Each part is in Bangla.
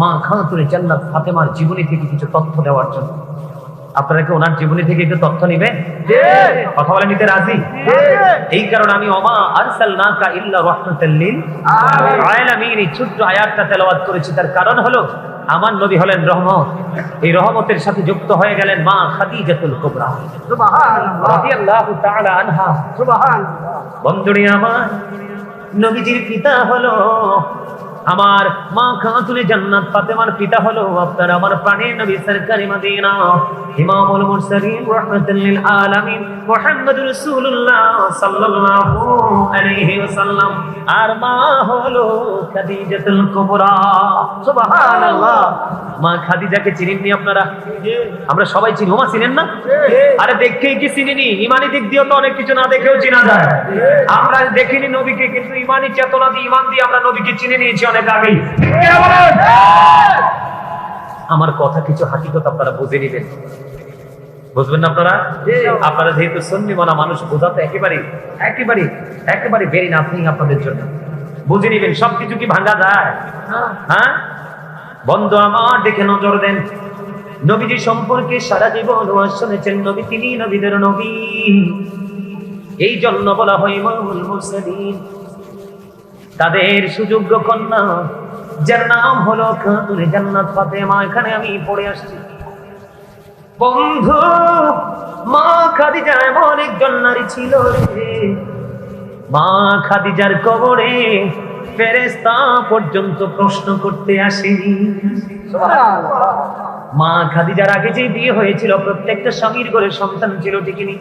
মা খাতুনে জান্নাত ফাতেমার জীবনী থেকে কিছু তথ্য দেওয়ার জন্য। আপনারা কি ওনার জীবনী থেকে একটু তথ্য নিবে কথা বলে নিতে রাজি? এই কারণে আমি অমা আরসালনাকা ইল্লা রাহমাতাল লিল আলামিন এই ছোট্ট আয়াতটা তেলাওয়াত করেছি। তার কারণ হলো আমার নবী হলেন রহমত। এই রহমতের সাথে যুক্ত হয়ে গেলেন মা খাদিজাতুল কুবরা। রাদিয়াল্লাহু তাআলা আনহা। বন্ধুরি আমার নবীজির পিতা হলো। আমার মা খাতুনে জান্নাত, ফাতেমার পিতা হলো আপনার আমার প্রাণের নবী সরকারি মদিনা। ইমামুল মুরসালিন লিল আলামিন মুহাম্মদুর রাসূলুল্লাহ সাল্লাল্লাহু আলাইহি ওয়াসাল্লাম। আর মা হলো খাদিজাতুল কুবরা। সুবহানাল্লাহ। মা খাদিজাকে চিনেননি আপনারা? আমরা সবাই চিনি। ওমা চিনেন না? আরে দেখেই কি চিনিনি? ইমানি দিক দিয়েও তো অনেক কিছু না দেখেও চিনা যায়। আমরা দেখিনি নবীকে, কিন্তু ইমানি চেতনা দিয়ে, ইমান দিয়ে আমরা নবীকে চিনে নিয়েছি অনেক আগেই আমার কথা কিছু হাকিকত আপনারা বুঝে নিবেন। বুঝবেন না আপনারা? আপনারা যেহেতু সন্নি মানা মানুষ বোঝাতে একেবারে একেবারে একেবারে বেরি নাথিং আপনাদের জন্য। বুঝে নিবেন সবকিছু কি ভাঙা যায়? হ্যাঁ? বন্ধ আমার দেখে নজর দেন। নবীজি সম্পর্কে সারা জীবন শুনেছেন নবী তিনি নবীদের নবী। এই জন্য বলা হয় ইমামুল মুরসালিন। তাদের সুযোগ্য কন্যা যার নাম হলো খাতুনে জান্নাত ফাতেমা এখানে আমি পড়ে আসছি। বন্ধু মা খাদিজা এমন একজন নারী ছিল রে মা খাদিজার কবরে ফেরেস্তা পর্যন্ত প্রশ্ন করতে আসেনি। মা খাদিজার আগে যে বিয়ে হয়েছিল প্রত্যেকটা স্বামীর ঘরে সন্তান ছিল ঠিকই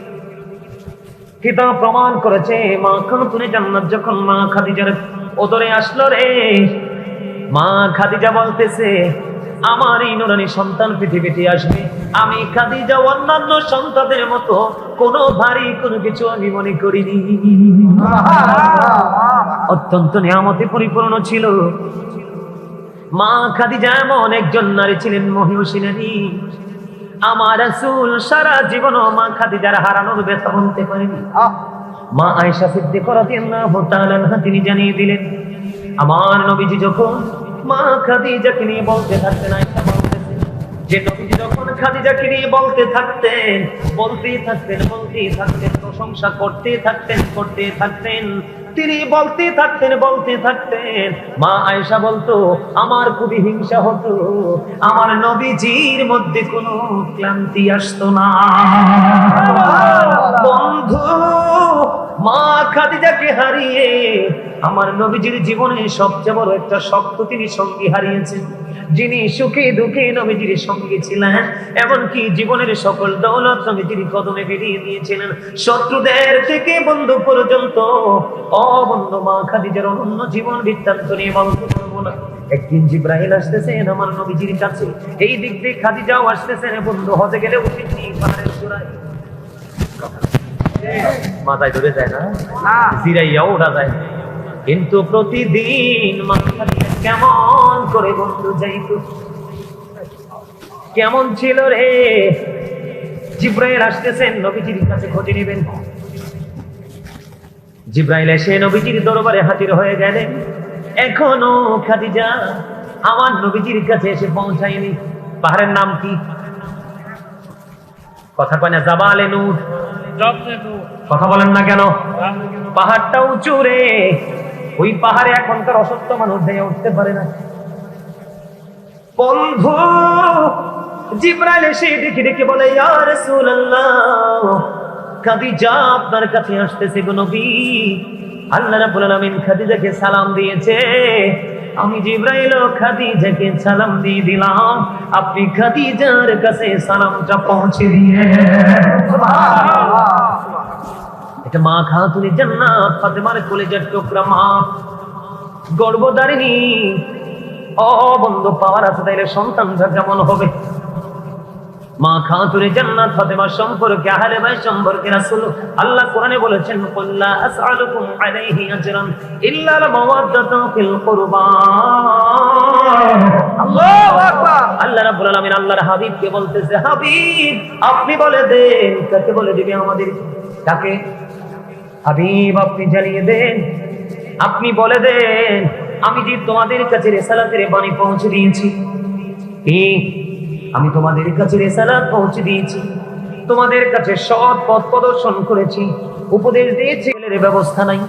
কিতাব প্রমাণ করেছে মা খাতুনে জান্নাত যখন মা খাদিজার ওদরে আসলো রে। মা খাদিজা বলতেছে, আমার এই নুরানি সন্তান পৃথিবীতে আসবে। আমি খাদিজা অন্যান্য সন্তানদের মতো কোনো ভারী কোনো কিছু আমি মনে করিনি। অত্যন্ত নিয়ামতে পরিপূর্ণ ছিল। মা খাদিজা এমন একজন নারী ছিলেন মহিষী নারী আমার রাসূল সারা জীবন মা খাদিজার হারানোর ব্যথা বলতে পারেনি। মা আয়েশা সিদ্দিক রাদিয়াল্লাহু তাআলা তিনি জানিয়ে দিলেন আমার নবীজি যখন মা খাদিজাকে নিয়ে বলতে থাকতেন আয়েশা বলতেছেন যে নবীজি যখন খাদিজাকে নিয়ে বলতে থাকতেন বলতেই থাকতেন বলতেই থাকতেন প্রশংসা করতে থাকতেন করতে থাকতেন তিনি বলতে থাকতেন বলতে থাকতেন। মা আয়েশা বলতো আমার খুবই হিংসা হতো আমার নবীজির মধ্যে কোনো ক্লান্তি আসতো না। বন্ধু মা খাদিজাকে হারিয়ে আমার নবীজির জীবনে সবচেয়ে বড় একটা শক্ত তিনি সঙ্গী হারিয়েছেন। যিনি সুখে দুঃখে নবীজির সঙ্গী ছিলেন, এমনকি জীবনের সকল দৌলত নবীজির কদমে বেরিয়ে দিয়েছিলেন। শত্রুদের থেকে বন্ধু পর্যন্ত অবন্ধ মা খাদিজার অনন্য জীবন বৃত্তান্ত নিয়ে বলতে পারব না। একদিন জিব্রাহিল আসতেছেন আমার নবীজির কাছে। এই দিক দিয়ে খাদিজাও আসতেছেন, বন্ধু হতে গেলে উচিত পাহাড়ের চূড়ায়। মাথায় ধরে যায় না? জিরাইয়াও ওঠা যায়। কিন্তু প্রতিদিন মাথা কেমন করে বন্ধু যাইত। কেমন ছিল রে? জিব্রাইল আসতেছেন নবীজির কাছে খোঁজে নেবেন। জিব্রাইল এসে নবীজির দরবারে হাজির হয়ে গেলেন। এখনও খাদিজা, আমার নবীজির কাছে এসে পৌঁছায়নি। পাহাড়ের নাম কি? কথা কয় না, জাবালে নূর। কথা বলেন না কেন? পাহাড়টা উঁচু রে। ওই পাহাড়ে এখনকার অসত্য মানুষ দিয়ে উঠতে পারে না। বন্ধু জিব্রাইল এসে দেখে দেখে বলে ইয়া রাসূলুল্লাহ খাদিজা আপনার কাছে আসতেছে গো নবী। আল্লাহ রাব্বুল আলামিন খাদিজাকে সালাম দিয়েছে। আমি জিব্রাইল খাদিজাকে সালাম দিয়ে দিলাম। আপনি খাদিজার কাছে সালামটা পৌঁছে দিয়ে এটা মা খাতুনি জান্নাত ফাতেমার কলেজের টুকরা মা। গর্ভধারিণী ও বন্ধু পাওয়ার আছে তাইলে সন্তানটা কেমন হবে? মা খাতুনে জান্নাত ফাতেমা সম্পর্কে আহলে ভাই সম্পর্কে রাসূল আল্লাহ কোরআনে বলেছেন কুল্লা আসআলুকুম আলাইহি আজরান ইল্লা আল মাওয়াদ্দাতু ফিল কুরবা। আল্লাহু আকবার। আল্লাহ রাব্বুল আলামিন আল্লাহর হাবিবকে বলতেছে হাবিব আপনি বলে দেন। কাকে বলে দিবে আমাদের? কাকে? হাবিব আপনি জানিয়ে দেন। আপনি বলে দেন আমি যে তোমাদের কাছে রেসালাতের বাণী পৌঁছে দিয়েছি। আমি তোমাদের কাছে রেসালাত পৌঁছে দিয়েছি। তোমাদের কাছে সৎ পথ প্রদর্শন করেছি। উপদেশ দিয়েছি, ছেলের ব্যবস্থা নাই।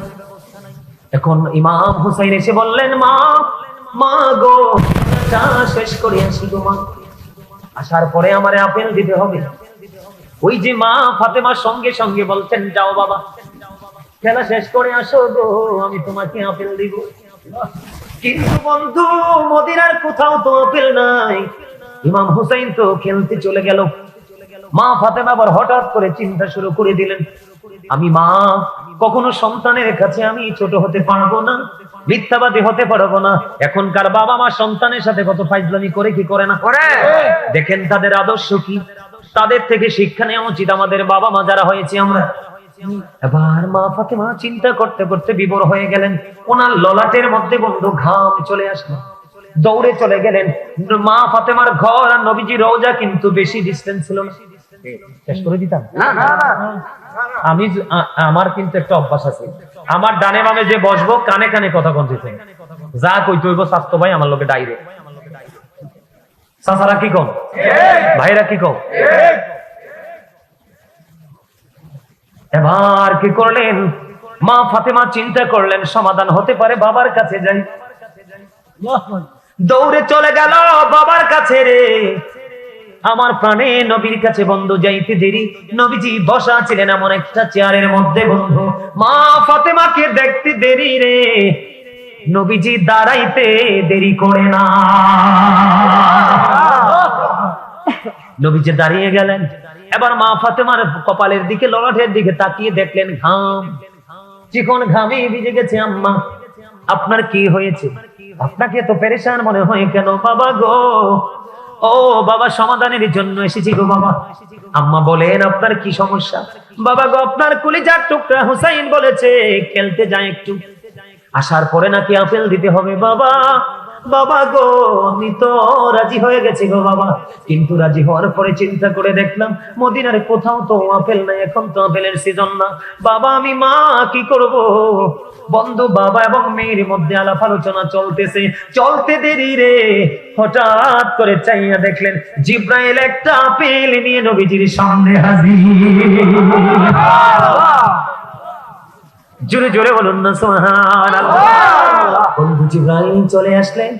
এখন ইমাম হুসাইন এসে বললেন, মা মা গো, চা শেষ করে আসি গো মা। আসার পরে আমারে আপেল দিতে হবে। ওই যে মা ফাতেমার সঙ্গে সঙ্গে বলছেন, যাও বাবা, খেলা শেষ করে আসো গো, আমি তোমাকে আপেল দিব। কিন্তু বন্ধু, মদিনার কোথাও তো আপেল নাই। ইমাম হুসাইন তো খেলতে চলে গেল। মা ফাতেমা আবার হঠাৎ করে চিন্তা শুরু করে দিলেন আমি মা কখনো সন্তানের কাছে আমি ছোট হতে পারব না মিথ্যাবাদী হতে পারব না। এখনকার বাবা মা সন্তানের সাথে কত ফাইজলামি করে কি করে না? করে। দেখেন তাদের আদর্শ কি? তাদের থেকে শিক্ষা নেওয়া উচিত আমাদের বাবা মা যারা হয়েছে আমরা। এবার মা ফাতেমা চিন্তা করতে করতে বিবর হয়ে গেলেন। ওনার ললাটের মধ্যে বন্ধু ঘাম চলে আসলো। দৌড়ে চলে গেলেন। মা ফাতেমার ঘর আর নবীজি রোজা কিন্তু বেশি ডিস্টেন্স ছিল না। শেষ করে দিতাম? আমি আমার কিন্তু একটা অভ্যাস আছে। আমার ডানে বামে যে বসবো কানে কানে কথা কন দিতে যা কইতে হইব স্বাস্থ্য ভাই আমার লোকে ডাইরে চাচারা কি কম ভাইরা কি কম এবার কি করলেন? মা ফাতেমা চিন্তা করলেন সমাধান হতে পারে বাবার কাছে যাই। দৌড়ে চলে গেল বাবার কাছে রে। আমার প্রাণে নবীর কাছে বন্ধু যাইতে দেরি। নবীজি বসা ছিলেন এমন একটা চেয়ারের মধ্যে বন্ধু। মা ফাতেমাকে দেখতে দেরি রে। নবীজি দাঁড়াইতে দেরি করে না। নবীজি দাঁড়িয়ে গেলেন। এবার মা ফাতেমার কপালের দিকে, ললাটের দিকে তাকিয়ে দেখলেন ঘাম। চিকন ঘামে ভিজে গেছে আম্মা। আপনার কি হয়েছে? আপনাকে তো পেরেশান মনে হয় কেন বাবা গো? ও বাবা, সমাধানের জন্য এসেছি গো বাবা। আম্মা বলেন, আপনার কি সমস্যা? বাবা গো, আপনার কলিজার টুকরা হুসাইন বলেছে, খেলতে যায় একটু। আসার পরে নাকি আপেল দিতে হবে বাবা। বাবা গো, আমি তো রাজি হয়ে গেছি গো বাবা। কিন্তু রাজি হওয়ার পরে চিন্তা করে দেখলাম, মদিনারে কোথাও তো আপেল নাই, এখন তো আপেলের সিজন না। বাবা, আমি মা, কি করব? বন্ধু, বাবা এবং মেয়ের মধ্যে আলাপ আলোচনা চলতেছে। চলতে দেরি রে। হঠাৎ করে চাইয়া দেখলেন, জিব্রাইল একটা আপেল নিয়ে নবীজির সামনে হাজির। জোরে জোরে বলুন না জিব্রাইল চলে আসলেন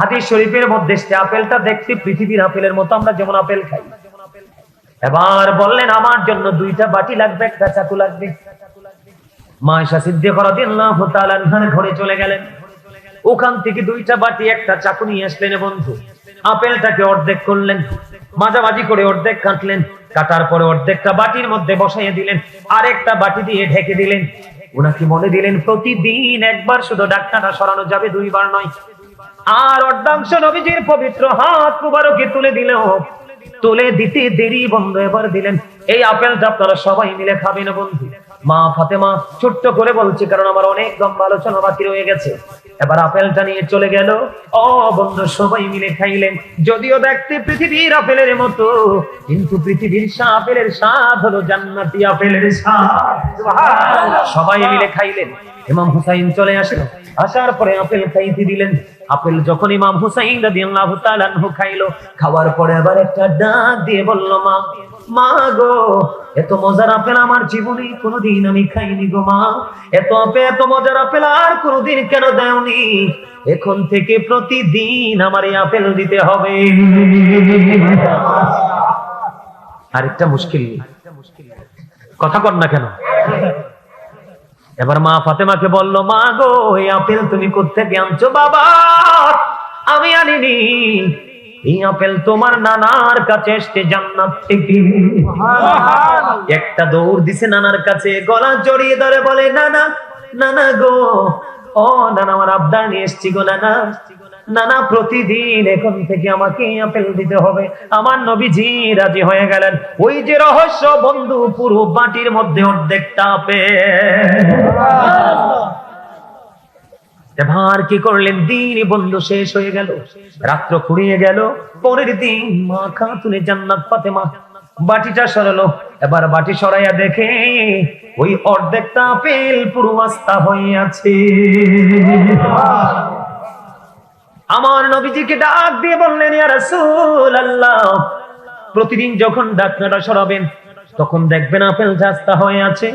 হাদিস শরীফের মধ্যে সে আপেলটা দেখতে পৃথিবীর আপেলের মতো আমরা যেমন আপেল খাই। এবার বললেন আমার জন্য দুইটা বাটি লাগবে একটা চাকু লাগবে। সিদ্দিক রাদিয়াল্লাহু তাআলা ঘরে চলে গেলেন। ওখান থেকে দুইটা বাটি একটা চাকু নিয়ে আসলেন বন্ধু। আপেলটাকে অর্ধেক করলেন মাঝামাঝি করে অর্ধেক কাটলেন কাটার পরে অর্ধেকটা বাটির মধ্যে বসাইয়ে দিলেন আরেকটা বাটি দিয়ে ঢেকে দিলেন। ওনাকে মনে দিলেন, প্রতিদিন একবার শুধু ডাক্তারটা সরানো যাবে, দুইবার নয়। আর অর্ধাংশ নবীজির পবিত্র হাত মুবারকে তুলে দিলেও, তুলে দিতে দেরি বন্ধ এবার দিলেন। এই আপেলটা আপনারা সবাই মিলে খাবেন বন্ধু। মা ফাতেমা ছোট্ট করে বলছে, কারণ আমার অনেক লম্বা আলোচনা বাকি রয়ে গেছে। এবার আপেলটা নিয়ে চলে গেল। ও বন্ধু, সবাই মিলে খাইলেন। যদিও দেখতে পৃথিবীর আপেলের মতো, কিন্তু পৃথিবীর আপেলের স্বাদ হলো জান্নাতি আপেলের স্বাদ। সবাই মিলে খাইলেন। ইমাম হুসাইন চলে আসলো। আসার পরে আপেল খাইতে দিলেন। আপেল যখন ইমাম হুসাইন রাদিয়াল্লাহু তাআলা খাইলো, খাওয়ার পরে আবার একটা ডাক দিয়ে বলল, মা মা গো, এত মজার আপেল আমার জীবনে কোনোদিন আমি খাইনি গো মা। এত আপেল এত মজার আপেল আর কোনোদিন কেন দেওনি? এখন থেকে প্রতিদিন আমার এই আপেল দিতে হবে। আরেকটা মুশকিল। কথা কর না কেন? এবার মা ফাতেমাকে বলল, মা গো, এই আপেল তুমি কোথেকে আনছো বাবা? আমি আনিনি। এই আপেল তোমার নানার কাছে এসছে জান্নাত থেকে। একটা দৌড় দিছে নানার কাছে গলা জড়িয়ে ধরে বলে নানা নানা গো ও নানা আমার আবদার নিয়ে এসছি গো নানা। নানা প্রতিদিন এখন থেকে আমাকে আপেল দিতে হবে। আমার নবীজি রাজি হয়ে গেলেন। ওই যে রহস্য বন্ধু পুরো বাটির মধ্যে অর্ধেকটা আপেল। এবার কি করলেন? দিন শেষ হয়ে গেল। রাত্র ফুরিয়ে গেল। পরের দিন মা জান্নাত বাটিটা সরালো। এবার বাটি সরাইয়া দেখে ওই পুরো আস্তা আমার নবীজিকে ডাক দিয়ে বললেন প্রতিদিন যখন ডাকনাটা সরাবেন, তখন দেখবেন আপেল জাস্তা হয়ে আছে।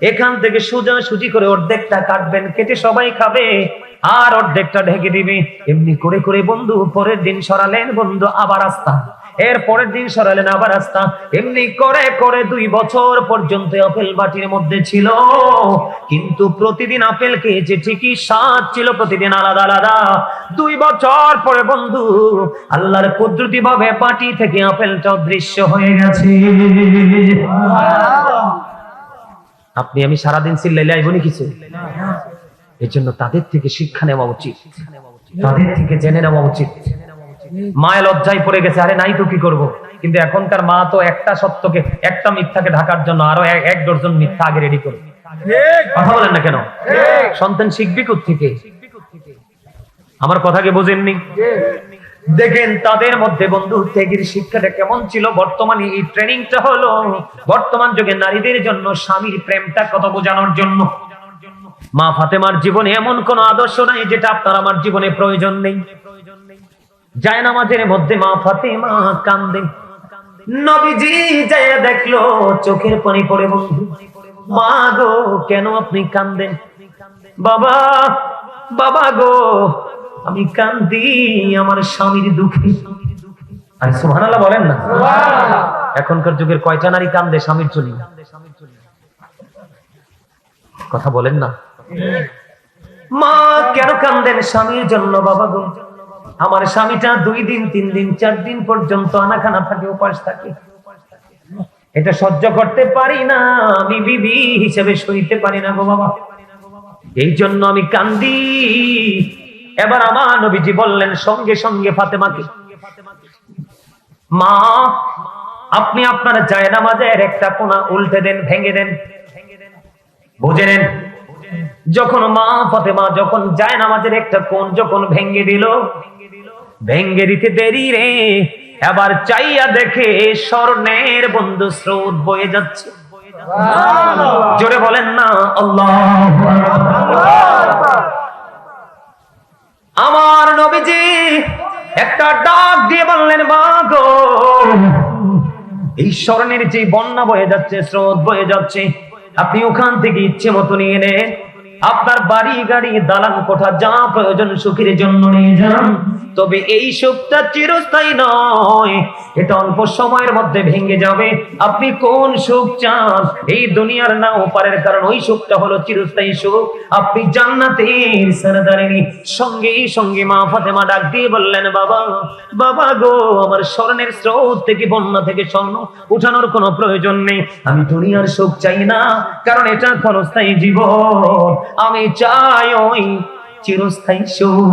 এখান থেকে সোজা সুজি করে অর্ধেকটা কাটবেন, কেটে সবাই খাবে। আর অর্ধেকটা ঢেকে দিবে। এমনি করে করে বন্ধু, পরের দিন সরালেন বন্ধু, আবার আস্তা এর পরের দিন সরালেন, আবার রাস্তা এমনি করে করে দুই বছর পর্যন্ত আপেল বাটির মধ্যে ছিল। কিন্তু প্রতিদিন আপেল খেয়েছে ঠিকই স্বাদ ছিল, প্রতিদিন আলাদা আলাদা। দুই বছর পরে বন্ধু, আল্লাহর কুদরতি ভাবে বাটি থেকে আপেলটা অদৃশ্য হয়ে গেছে। আপনি আমি সারাদিন চিল্লাইলে আইবনি কিছু? এই জন্য তাদের থেকে শিক্ষা নেওয়া উচিত। তাদের থেকে জেনে নেওয়া উচিত। মায় লজ্জায় পড়ে গেছে আরে নাই তো কি করব? কিন্তু এখনকার মা তো একটা সত্যকে একটা মিথ্যাকে ঢাকার জন্য আরও এক- ডজন মিথ্যা আগে রেডি করে। কথা বলেন না কেন? সন্তান শিখবি থেকে আমার কথা কথাকে বোঝেননি? দেখেন তাদের মধ্যে বন্ধু, ত্যাগের শিক্ষাটা কেমন ছিল? বর্তমানে এই ট্রেনিংটা হলো, বর্তমান যুগে নারীদের জন্য স্বামীর প্রেমটা কত বোঝানোর জন্য? মা ফাতেমার জীবনে এমন কোন আদর্শ নাই যেটা আপনার আমার জীবনে প্রয়োজন নেই। যায় নামাজের মধ্যে মা ফাতেমা কান্দে। নবীজি যায় দেখল, চোখের পানি পড়ে বন্ধু। মা গো, কেন আপনি কান্দেন? বাবা বাবা গো আমি কান্দি আমার স্বামীর দুঃখে। আরে সুবহানাল্লাহ বলেন না। এখনকার যুগের কয়টা নারী কান্দে স্বামীর জন্য? কথা বলেন না। মা কেন কান্দেন স্বামীর জন্য বাবা গো? আমার স্বামীটা দুই দিন তিন দিন চার দিন পর্যন্ত আনাখানা থাকে উপাস থাকে। এটা সহ্য করতে পারি না আমি বিবি হিসেবে সইতে পারি না গো বাবা। এই জন্য আমি কান্দি। এবার আমার নবীজি বললেন সঙ্গে সঙ্গে ফাতেমাকে। মা আপনি আপনার জায়নামাজের একটা কোনা উল্টে দেন ভেঙে দেন বুঝে নেন। যখন মা ফাতেমা যখন যায় নামাজের একটা কোন যখন ভেঙ্গে দিল ভেঙ্গে দিতে দেরি রে এবার চাইয়া দেখে স্বর্ণের বন্ধু স্রোত বয়ে যাচ্ছে। জোরে বলেন না আল্লাহ আমার নবীজি একটা ডাক দিয়ে বললেন মা গো এই স্মরণের যে বন্যা বয়ে যাচ্ছে, স্রোত বয়ে যাচ্ছে, আপনি ওখান থেকে ইচ্ছে মতো নিয়ে নেন। আপনার বাড়ি, গাড়ি, দালান কোঠা, যা প্রয়োজন সুখের জন্য নিয়ে যান। তবে এই সুখটা চিরস্থায়ী নয়। এটা অল্প সময়ের মধ্যে ভেঙে যাবে। আপনি কোন সুখ চান? এই দুনিয়ার না ওপারের কারণ, ওই সুখটা হলো চিরস্থায়ী সুখ। আপনি জান্নাতের সারদারিনী, সঙ্গে সঙ্গে মা ফাতেমা ডাক দিয়ে বললেন, বাবা বাবা গো, আমার স্মরণের স্রোত থেকে, বন্যা থেকে স্বর্ণ উঠানোর কোনো প্রয়োজন নেই। আমি দুনিয়ার সুখ চাই না, কারণ এটা ক্ষণস্থায়ী জীবন। আমি চাই ওই চিরস্থায়ী সুখ।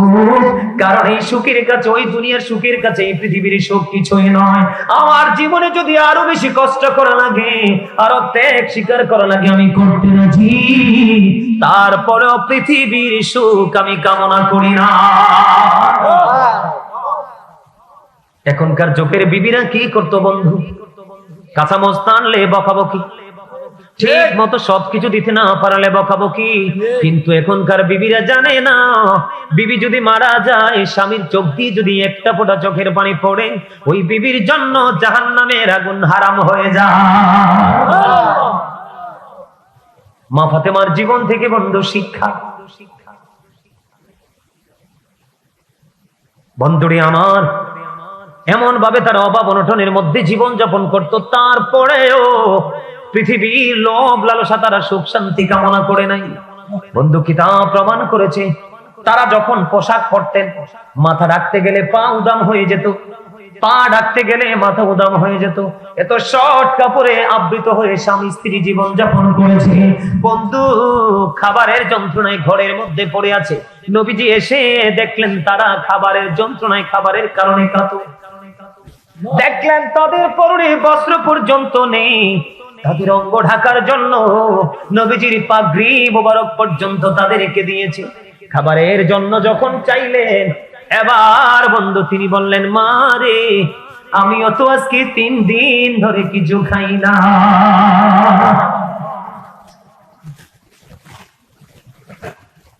কারণ এই সুখের কাছে, ওই দুনিয়ার সুখের কাছে এই পৃথিবীর সুখ কিছুই নয়। আমার জীবনে যদি আরও বেশি কষ্ট করা লাগে, আরও ত্যাগ স্বীকার করা লাগে, আমি করতে রাজি। তারপরেও পৃথিবীর সুখ আমি কামনা করি না। এখনকার যুগের বিবিরা কি করতো বন্ধু? কাঁচা মস্ত আনলে বকাবকি। ঠিক। মতো সবকিছু দিতে না পারলে বকাবকি। কিন্তু এখনকার বিবিরা জানে না বিবি যদি মারা যায় স্বামীর চোখ দিয়ে যদি একটা ফোঁটা চোখের পানি পড়ে ওই বিবির জন্য জাহান নামের আগুন হারাম হয়ে যায়। মা ফাতেমার জীবন থেকে বন্ধু শিক্ষা। বন্ধুরি আমার এমন ভাবে তার অভাব অনটনের মধ্যে জীবন যাপন করত তারপরেও পৃথিবীর লোভ, লালসা তারা সুখ শান্তি কামনা করে নাই। বন্ধু, কিতাব প্রমাণ করেছে, তারা যখন পোশাক পরতেন, মাথা রাখতে গেলে পা উদাম হয়ে যেত। পা ডাকতে গেলে মাথা উদাম হয়ে যেত। এত শর্ট কাপড়ে আবৃত হয়ে স্বামী স্ত্রী জীবন যাপন করেছে। বন্ধু, খাবারের যন্ত্রণায় ঘরের মধ্যে পড়ে আছে। নবীজি এসে দেখলেন, তারা খাবারের যন্ত্রণায় খাবারের কারণে কাতর। দেখলেন, তাদের পরনে বস্ত্র পর্যন্ত নেই। তাদের অঙ্গ ঢাকার জন্য নবীজির পাগড়ি মোবারক পর্যন্ত তাদেরকে দিয়েছে। খাবারের জন্য যখন চাইলেন, এবার বন্ধু তিনি বললেন, মা রে আমি অত আজকে তিন দিন ধরে কিছু খাই না।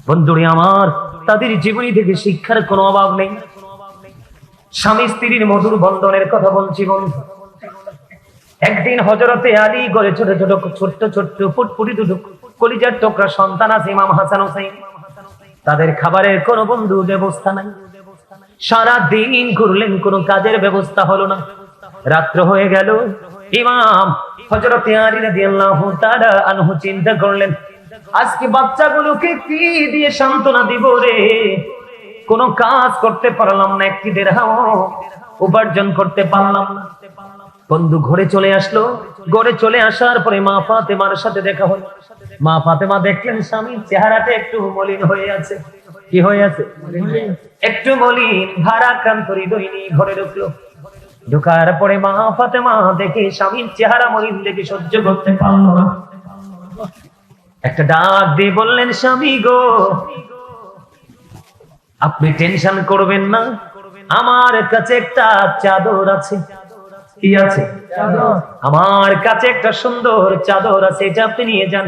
বন্ধুরে আমার, তাদের জীবনী থেকে শিক্ষার কোনো অভাব নেই। স্বামী স্ত্রীর মধুর বন্ধনের কথা বলছি বন্ধু। একদিন হজরতে আলী করে ছোট ছোট ছোট্ট ছোট্ট ফুটফুটি দুটো কলিজার টোকরা সন্তান আছে ইমাম হাসান হোসেন। তাদের খাবারের কোনো বন্ধু ব্যবস্থা নাই। সারা দিন করলেন কোনো কাজের ব্যবস্থা হলো না। রাত্র হয়ে গেল, ইমাম হজরত আলী রাদিয়াল্লাহু তাআলা আনহু চিন্তা করলেন, আজকে বাচ্চাগুলোকে কি দিয়ে সান্ত্বনা দিব রে? কোনো কাজ করতে পারলাম না, একটি দেড়হাম উপার্জন করতে পারলাম না। বন্ধু ঘরে চলে আসলো। ঘরে চলে আসার পরে মা ফাতেমার সাথে দেখা হলো। মা ফাতেমা দেখলেন স্বামীর চেহারাটা একটু মলিন হয়ে আছে। কি হয়ে আছে? একটু মলিন, ভারাক্রান্ত হৃদয় নিয়ে ঘরে ঢুকলো। ঢুকার পরে মা ফাতেমা দেখে স্বামীর চেহারা মলিন দেখে সহ্য করতে পারল না। একটা ডাক দিয়ে বললেন, স্বামী গো, আপনি টেনশন করবেন না। আমার কাছে একটা চাদর আছে। কি আছে? আমার কাছে একটা সুন্দর চাদর আছে এটা আপনি নিয়ে যান।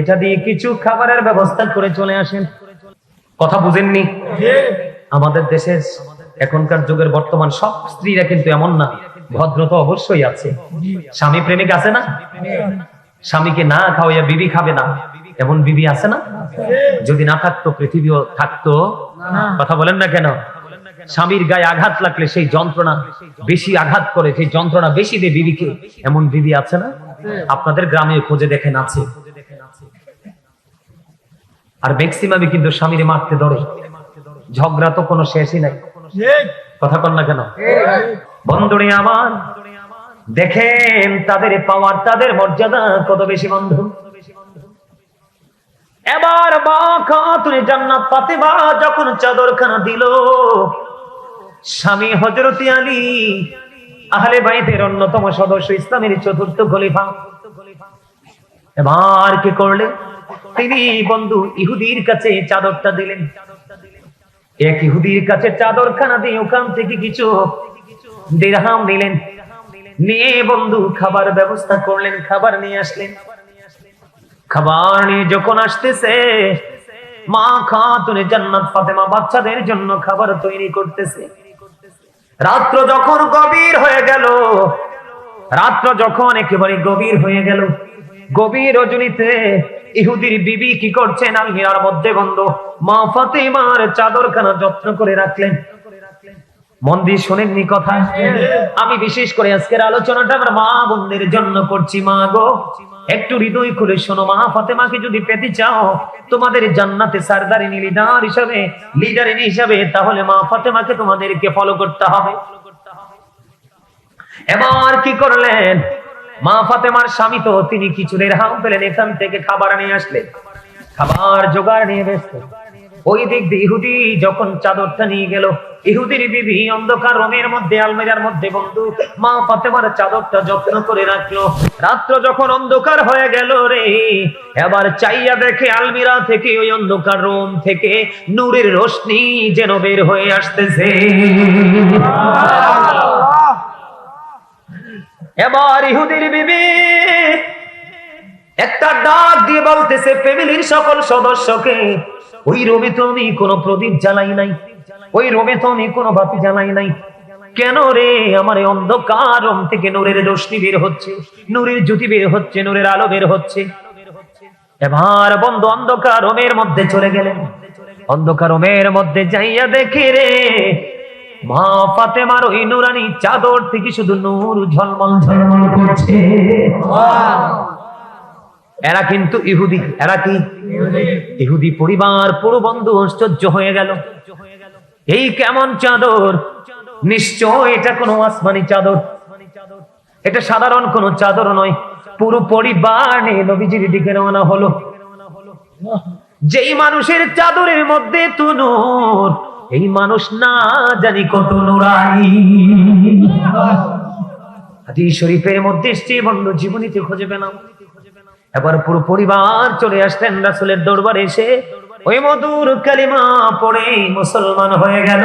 এটা দিয়ে কিছু খাবারের ব্যবস্থা করে চলে আসেন। কথা বুঝেননি? আমাদের দেশের এখনকার যুগের বর্তমান সব স্ত্রীরা কিন্তু এমন না ভদ্র তো অবশ্যই আছে। স্বামী প্রেমিক আছে না? স্বামীকে না খাওয়াইয়া বিবি খাবে না? এমন বিবি আছে না? যদি না থাকতো পৃথিবীও থাকতো। কথা বলেন না কেন? স্বামীর গায়ে আঘাত লাগলে সেই যন্ত্রণা বেশি আঘাত করে, সেই যন্ত্রণা বেশি দেয় বিবিকে। এমন বিবি আছে না? আপনাদের গ্রামে খোঁজে দেখেন আছে। আর ম্যাক্সিমামই কিন্তু স্বামীর মারতে ধরে। ঝগড়া তো কোনো শেষই নাই। কথা কন না কেন? বন্ধুরে আমার, দেখেন তাদের পাওয়ার তাদের মর্যাদা কত বেশি বন্ধু। এবার মা খাতুনে জান্নাত ফাতেমা যখন চাদরখানা দিল স্বামী হজরতি আলী, আহলে বাইতের অন্যতম সদস্য, ইসলামের চতুর্থ খলিফা। এবার কি করলে? তিনি বন্ধু ইহুদির কাছে চাদরটা দিলেন। এক ইহুদির কাছে দিয়ে ওখান থেকে কিছু নিয়ে বন্ধু খাবার ব্যবস্থা করলেন, খাবার নিয়ে আসলেন। খাবার নিয়ে যখন আসতেছে, মা খাতুনে জান্নাত ফাতেমা বাচ্চাদের জন্য খাবার তৈরি করতেছে। রাত্র যখন গভীর হয়ে গেল, রাত্র যখন একেবারে গভীর হয়ে গেল, গভীর রজনীতে ইহুদির বিবি কি করছেন আলমিরার মধ্যে বন্ধ। মা ফাতেমার চাদরখানা যত্ন করে রাখলেন। মন দিয়ে শোনেননি কথা। আমি বিশেষ করে আজকের আলোচনাটা আমার মা বোনদের জন্য করছি, মা গো। একটু হৃদয় খুলে শোনো, মা ফাতেমাকে যদি পেতে চাও, তোমাদের জান্নাতে সারদারি লিডার হিসাবে লিডারের হিসাবে, তাহলে মা ফাতেমাকে তোমাদেরকে ফলো করতে হবে। এবার কি করলেন? মা ফাতেমার স্বামী তো, তিনি কিছু রেহাম পেলেন এখান থেকে খাবার নিয়ে আসলেন। খাবার জোগাড় নিয়ে ব্যস্ত। ওই দিক দিয়ে ইহুদি যখন চাদরটা নিয়ে গেল, ইহুদির বিবি অন্ধকার রোমের মধ্যে, আলমেরার মধ্যে বন্ধু, মা ফাতেমার চাদরটা যত্ন করে রাখল। রাত্র যখন অন্ধকার হয়ে গেল রে, এবার চাইয়া দেখে আলমিরা থেকে ওই অন্ধকার রোম থেকে নূরের রোশনি যেন বের হয়ে আসতেছে। এবার ইহুদির বিবি একটা ডাক দিয়ে বলতেছে, ফ্যামিলির সকল সদস্যকে ওই রোমে তো আমি কোনো প্রদীপ জ্বালাই নাই। ওই রোমে তো আমি কোনো বাতি জ্বালাই নাই। কেন রে? আমার অন্ধকার থেকে নূরের রশ্মি বের হচ্ছে। নূরের জ্যোতি বের হচ্ছে, নূরের আলো বের হচ্ছে। এবার বন্ধ অন্ধকার রোমের মধ্যে চলে গেলেন। অন্ধকার রোমের মধ্যে যাইয়া দেখে রে, মা ফাতেমার ওই নুরানি চাদর থেকে শুধু নূর ঝলমল ঝলমল করছে। এরা কিন্তু ইহুদি। এরা কি? ইহুদি পরিবার, পুরো বন্ধু আশ্চর্য হয়ে গেল। এই কেমন চাদর? নিশ্চয় এটা কোনো আসমানি চাদর। এটা সাধারণ কোনো চাদর নয়। পুরো পরিবার নিয়ে নবীজির দিকে রওনা হলো। যেই মানুষের চাদরের মধ্যে তু নূর, এই মানুষ না জানি কত নুরানি। হাদিস শরীফের মধ্যে এসছে, বন্ধু, জীবনীতে খুঁজে পেলাম। এবার পুরো পরিবার চলে আসলেন রাসুলের দরবারে এসে। ওই মধুর কালিমা পড়ে মুসলমান হয়ে গেল।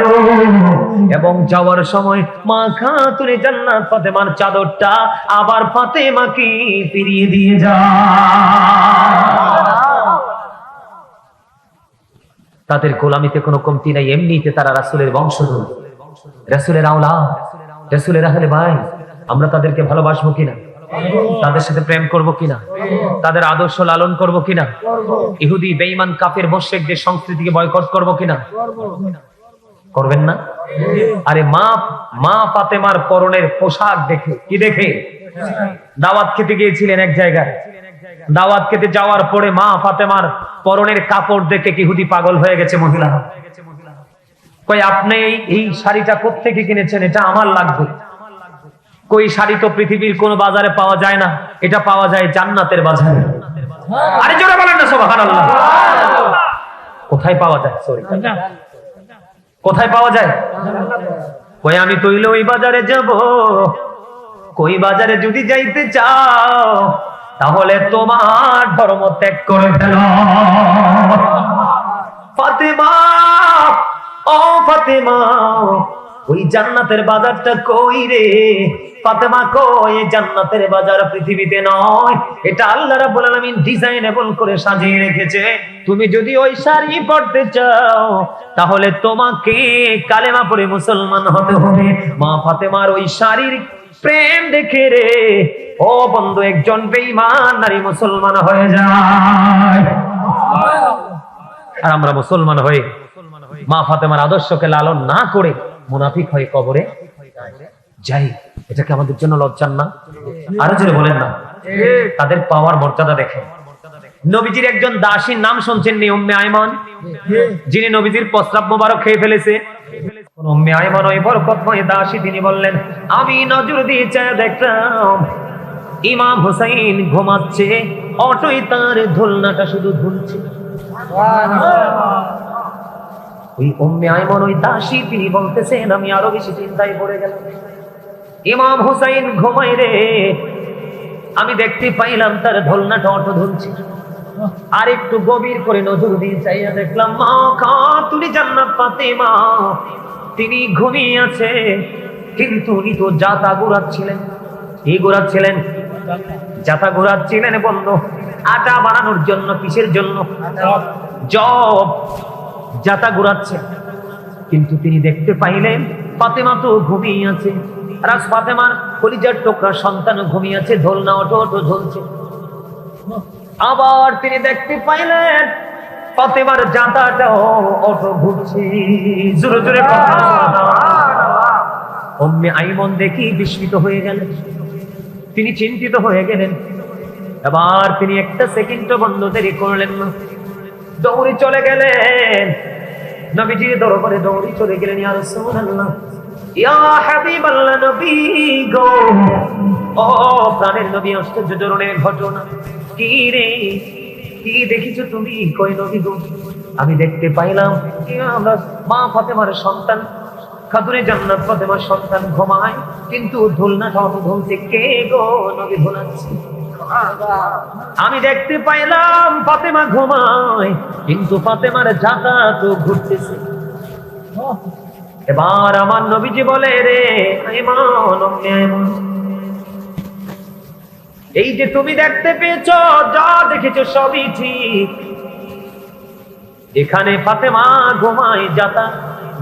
এবং যাওয়ার সময় মা খাতুনে জান্নাত ফাতেমার চাদরটা আবার ফাতেমাকে ফিরিয়ে দিয়ে যা তাদের গোলামিতে কোনো কমতি নাই, এমনিতে তারা রাসুলের বংশধর। রাসুলের আওলা রাসুলের আহলে ভাই আমরা তাদেরকে ভালোবাসবো কিনা? তাদের সাথে প্রেম করব কিনা? তাদের আদর্শ লালন করব কিনা? ইহুদি, বেঈমান, কাফের মোশেকদের সংস্কৃতিকে বয়কট করব কিনা? করবেন না? আরে মা মা ফাতেমার পরনের পোশাক দেখে, কি দেখে? দাওয়াত খেতে গিয়েছিলেন এক জায়গায়। দাওয়াত খেতে যাওয়ার পরে মা ফাতেমার পরনের কাপড় দেখে কি হুদি পাগল হয়ে গেছে মহিলা কই আপনি এই- শাড়িটা কোত্থেকে কিনেছেন? এটা আমার লাগবে। কই শাড়ি তো পৃথিবীর কোন বাজারে পাওয়া যায় না, এটা পাওয়া যায় জান্নাতের বাজারে। আরে জোরে বলেন না, সুবহানাল্লাহ। কোথায় পাওয়া যায়? সরি কোথায় পাওয়া যায়? কই আমি তৈল ওই বাজারে যাব, কই বাজারে যদি যাইতে চাও, তাহলে তোমার ধর্ম ত্যাগ করে ফেল। ফাতেমা, ও ফাতেমা ওই জান্নাতের বাজারটা কই রে? ফাতেমা কই? জান্নাতের বাজার পৃথিবীতে নয়। এটা আল্লাহ রাব্বুল আলামিন ডিজাইনেবল করে সাজিয়ে রেখেছে। তুমি যদি ওই শাড়ি পড়তে চাও, তাহলে তোমাকে কালেমা পড়ে মুসলমান হতে হবে। মা ফাতেমার ওই শাড়ির প্রেম দেখে রে, ও বন্ধু, একজন বেঈমান নারী মুসলমান হয়ে যায়। আর আমরা মুসলমান হয়ে মা ফাতেমার আদর্শকে লালন না করে মুনাফিক হয়ে কবরে যাই এটা কি আমাদের জন্য লজ্জার না। আরও জোরে বলেন না। তাদের পাওয়ার মর্যাদা দেখেন। নবীজির একজন দাসীর নাম শুনছেন নি আইমান যিনি নবীজির প্রস্রাব মোবারক খেয়ে ফেলেছে। উম্মে আইমান ওই বরকতময় দাসী, তিনি বললেন, আমি নজর দিয়ে চায় ইমাম হুসাইন ঘুমাচ্ছে অটোই তার ধুলনাটা শুধু ধুলছে। ওই উম্মে আইমন ওই দাসী তিনি বলতেছেন আমি আরও বেশি চিন্তায় পড়ে গেলাম। ইমাম হুসাইন ঘুমাই রে। আমি দেখতে পাইলাম তার ঢোলনাটা অটো ধুলছে। আর একটু গভীর করে নজর দিয়ে চাইয়া দেখলাম মা খা খাতুনি জান্নাত ফাতেমা তিনি ঘুমিয়ে আছে। কিন্তু উনি তো জাতা ঘোরাচ্ছিলেন কি ঘোরাচ্ছিলেন জাতা ঘোরাচ্ছিলেন বন্ধ। আটা বানানোর জন্য কিসের জন্য? জব। জাতা ঘোরাচ্ছে। কিন্তু তিনি দেখতে পাইলেন ফাতেমা তো ঘুমিয়ে আছে। রাজ ফাতেমার কলিজার টোকরা সন্তান ঘুমিয়ে আছে ঢোলনা অটো অটো আবার তিনি দেখতে পাইলেন ফাতেমার জাতাটাও অটো ঘুরছে। জোরে জোরে কথা অম্মে আইমন দেখি বিস্মিত হয়ে গেলেন। তিনি চিন্তিত হয়ে গেলেন। এবার তিনি একটা সেকেন্ড বন্ধ দেরি করলেন না। দৌড়ে চলে গেলেন। নবীজি দরবারে দৌড়ে চলে গেলেন, ইয়া রাসূলুল্লাহ। ইয়া হাবিবাল্লাহ নবী গো। ও প্রাণের নবী, আশ্চর্য ধরনের ঘটনা। কি রে? কি দেখিছো তুমি? কই নবী গো? আমি দেখতে পাইলাম আমরা মা ফাতেমার সন্তান, খাতুনে জান্নাত ফাতেমার সন্তান ঘুমায়, কিন্তু ধুলনা সব ধুলছে কে গো? নবী ভোলাচ্ছে আমি দেখতে পাইলাম ফাতেমা ঘুমায় কিন্তু ফাতেমার জাতা তো ঘুরতেছে। এবার আমার নবীজি বলে রে এই যে তুমি দেখতে পেয়েছ যা দেখেছ সবই ঠিক। এখানে ফাতেমা ঘুমায় যাতা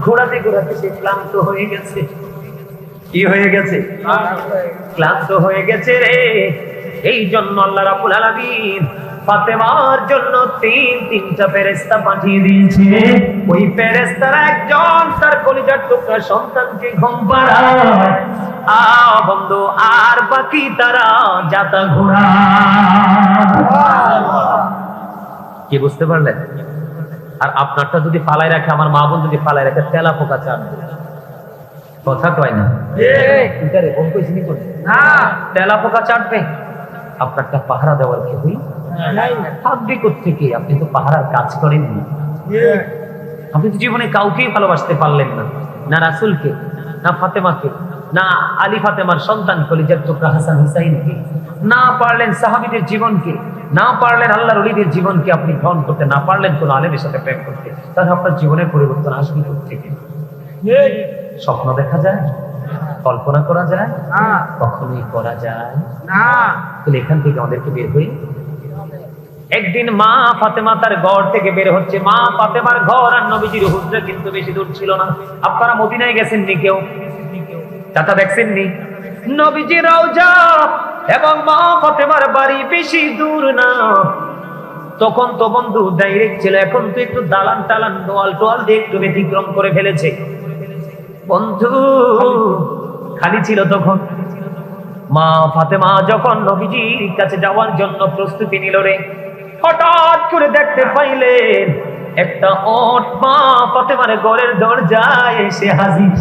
ঘোরাতে ঘোরাতে সে ক্লান্ত হয়ে গেছে। কি হয়ে গেছে। ক্লান্ত হয়ে গেছে রে। এই জন্য আল্লাহ রাব্বুল আলামিন ফাতেমার জন্য তিন তিনটা ফেরেশতা পাঠিয়ে দিয়েছে। ওই ফেরেশতার একজন তার কলিজার টুকরা সন্তানকে ঘুম পাড়ায়। আ বন্ধু আর বাকি তারা যাতা ঘোরা কি বুঝতে পারলেন? আর আপনারটা যদি ফালাই রাখে আমার মা বোন যদি ফালাই রাখে তেলা পোকা চাটবে কথা কয় না? তেলা পোকা চাটবে? আপনারটা পাহারা দেওয়ার কেউই থাকবে থেকে আপনি তো পাহারার কাজ করেননি। আপনি তো জীবনে কাউকেই ভালোবাসতে পারলেন না। না রাসুলকে, না ফাতেমাকে, না আলী ফাতেমার সন্তান কলিজার টুকরা হাসান হুসাইনকে, না পারলেন সাহাবিদের জীবনকে, না পারলেন আল্লাহর অলিদের জীবনকে আপনি গ্রহণ করতে, না পারলেন কোন আলেমের সাথে প্রেম করতে, তাহলে আপনার জীবনের পরিবর্তন আসবে থেকে স্বপ্ন দেখা যায়? কল্পনা করা যায়? কখনোই করা যায়? না। তাহলে এখান থেকে আমাদেরকে বের হই। একদিন মা ফাতেমা তার ঘর থেকে বের হচ্ছে। মা ফাতেমার ঘর আর নবীজির হুজরা কিন্তু বেশি দূর ছিল না। আপনারা মদিনায় গেছেন নি কেউ? চাচা দেখছেন নি নবীজি রওজা এবং মা ফাতেমার বাড়ি বেশি দূর না। তখন তো বন্ধু ডাইরেক্ট ছিল। এখন তো একটু দালান টালান দোয়াল টোয়াল দিয়ে একটু ব্যতিক্রম করে ফেলেছে। বন্ধু খালি ছিল তখন। মা ফাতেমা যখন নবীজির কাছে যাওয়ার জন্য প্রস্তুতি নিল রে হঠাৎ করে দেখতে পাইলেন একটা ওট মা ফাতেমার ঘরের দরজায় এসে হাজির।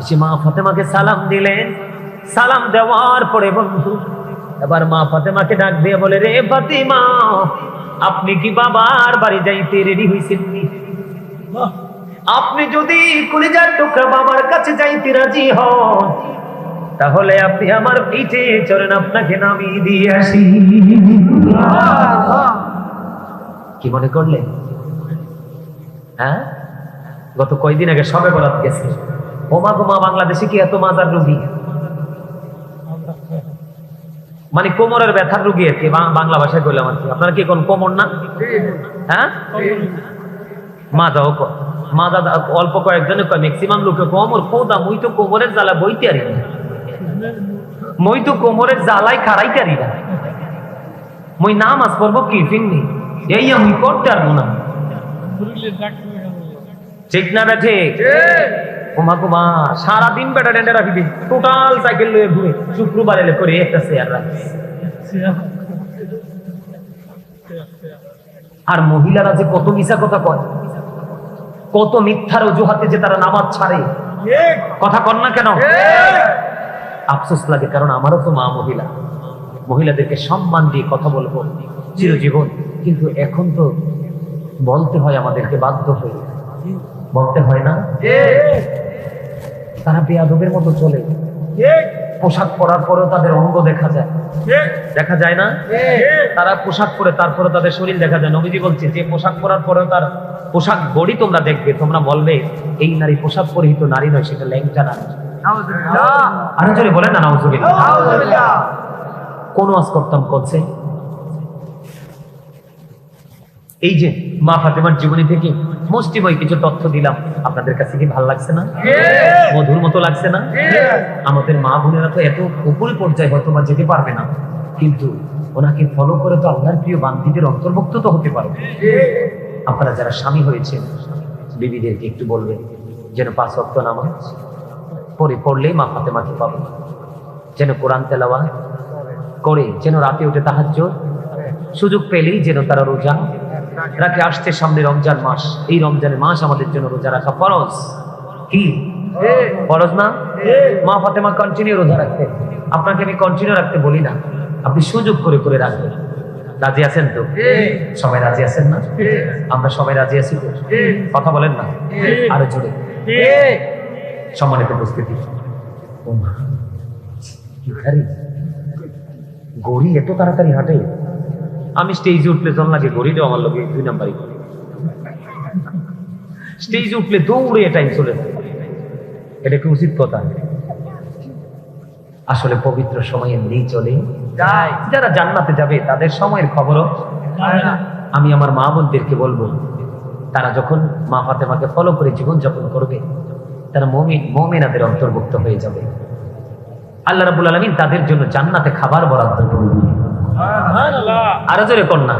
এসে মা ফাতেমাকে সালাম দিলেন। সালাম দেওয়ার পরে বন্ধু এবার মা ফাতেমাকে ডাক দিয়ে বলে রে ফাতিমা আপনি কি বাবার বাড়ি যাইতে রেডি হয়েছেন? আপনি যদি কলিজার টুকরা বাবার কাছে যাইতে রাজি হন, তাহলে আপনি আমার পিঠে চলেন আপনাকে নামিয়ে দিয়ে আসি। কি মনে করলেন? হ্যাঁ? গত কয়দিন আগে সবে বরাত গেছে। ওমা গোমা, বাংলাদেশে কি এত মাজার রুগী? মানে কোমরের ব্যথার রুগী আর কি বাংলা ভাষায় বললাম আর কি। আপনারা কি কোন কোমর না? হ্যাঁ? মাজা ও ক- মাজা দা- অল্প কয়েকজনে কয় ম্যাক্সিমাম লোকে কোদা মুই তো কোমরের জ্বালা বইতে আরি না। মই তো কোমরের আরি না। মই নামাজ পড়ব কি ফিরনি? এই আমি করতে পারব না। ঠিক না বেঠে ওমা কুমা সারাদিন বেটা ডেন্ডে রাখবি টোটাল সাইকেল লয়ে ঘুরে শুক্রবার এলে করে একটা চেয়ার রাখি। আর মহিলারা যে কত মিশা কথা কয়। কত মিথ্যার অজুহাতে যে তারা নামাজ ছাড়ে। কথা কর না কেন? আফসোস লাগে কারণ আমারও তো মা মহিলা। মহিলাদেরকে সম্মান দিয়ে কথা বলব চিরজীবন। কিন্তু এখন তো বলতে হয় আমাদেরকে বাধ্য হয়ে। বলতে হয় না? তারা বেয়াদবের মতো চলে। পোশাক পরার পরেও তাদের অঙ্গ দেখা যায়। দেখা যায় না? তারা পোশাক পরে তারপরে তাদের শরীর দেখা যায়। নবীজি বলছে যে পোশাক পরার পরেও তার পোশাক গড়ি তোমরা দেখবে। তোমরা বলবে এই নারী পোশাক পরিহিত নারী নয় সেটা ল্যাংচা নারী। আরও জোরে বলেন না নাউজুবিল্লাহ। কোন আজ করতাম করছে? এই যে মা ফাতেমার জীবনী থেকে মুষ্টিময় কিছু তথ্য দিলাম। আপনাদের কাছে কি ভালো লাগছে না? মধুর মতো লাগছে না? আমাদের মা বোনেরা তো এত উপরে পর্যায়ে হয়তো বা যেতে পারবে না। কিন্তু ওনাকে ফলো করে তো আল্লাহর প্রিয় বান্ধবীদের অন্তর্ভুক্ত তো হতে পারবে আপনারা যারা স্বামী হয়েছেন বিবিদেরকে একটু বলবেন যেন পাঁচ অক্ট নামাজ পরে পড়লেই মা ফাতেমাকে পাবে। যেন কোরআন তেলাওয়া করে যেন রাতে উঠে তাহাজ্জ সুযোগ পেলেই যেন তারা রোজা রাখে আসছে সামনে রমজান মাস। এই রমজানের মাস আমাদের জন্য রোজা রাখা ফরজ। কি? ফরজ না? মা ফাতেমা কন্টিনিউ রোজা রাখতে। আপনাকে আমি কন্টিনিউ রাখতে বলি না। আপনি সুযোগ করে করে রাখবেন। রাজি আছেন তো? সবাই রাজি আছেন না? আমরা সবাই রাজি আছি কথা বলেন না? আরও জোরে। সম্মানিত উপস্থিতি। গড়ি এত তাড়াতাড়ি হাঁটে? আমি স্টেজে উঠলে জন লাগে গড়িটাও আমার লোকে দুই নাম্বারই স্টেজে উঠলে দৌড়ে টাইম চলে যায়। এটা কি উচিত কথা। আসলে পবিত্র সময় এমনি চলে যায় যারা জান্নাতে যাবে তাদের সময়ের খবরও আমি আমার মা বোনদেরকে বলব তারা যখন মা ফাতেমাকে ফলো করে জীবনযাপন করবে তারা মমিন মমিনাদের অন্তর্ভুক্ত হয়ে যাবে। আল্লাহ রাবুল আলমিন তাদের জন্য জান্নাতে খাবার বরাদ্দ করবে আরও জোরে কন্যা